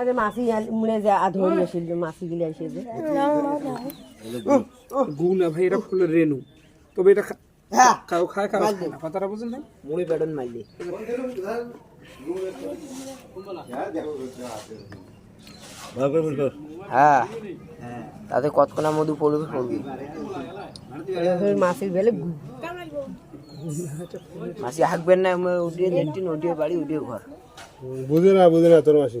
আরে মাসি মুড়ে যা ধরি আসিল মাসি গিলে এসে যে। গু না ভাই এটা ফুল রেনু। তবে এটা খা- হ্যাঁ। কাউ খায় কাউ খায় না। কথাটা বুঝেন না মুড়ি প্যাডন মাইলি। হ্যাঁ। তাতে কতক্ষণা মধু পড়বে পড়বে। মাসির বেলে মাসি হাঁকবেন না উঠিয়ে লেট্রিন উঠিয়ে বাড়ি উঠিয়ে ঘর। বুঝে না বুঝে না তোর মাসি।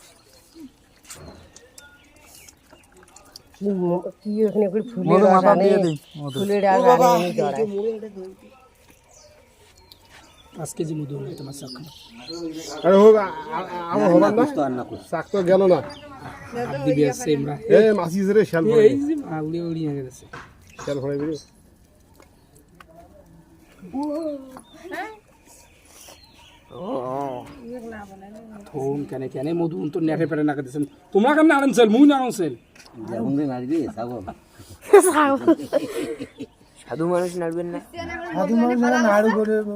কি ওখানে করে ফুলের ফুলের মধু হলে তোমার খাও আরে হোক আমার না তো গেল না। দিবি এ মাসি রে শাল ফড়াই এই যে আউলি উড়ি হয়ে গেছে। শাল ফড়াইবি রে। থোন কেনে কেনে মধু তো নেটে পেটে না দিছেন তোমরা কেন আনছেন মুই না আনছেন সাধু মানুষ নাড়বেন না। সাধু মানুষ নাড়ু করে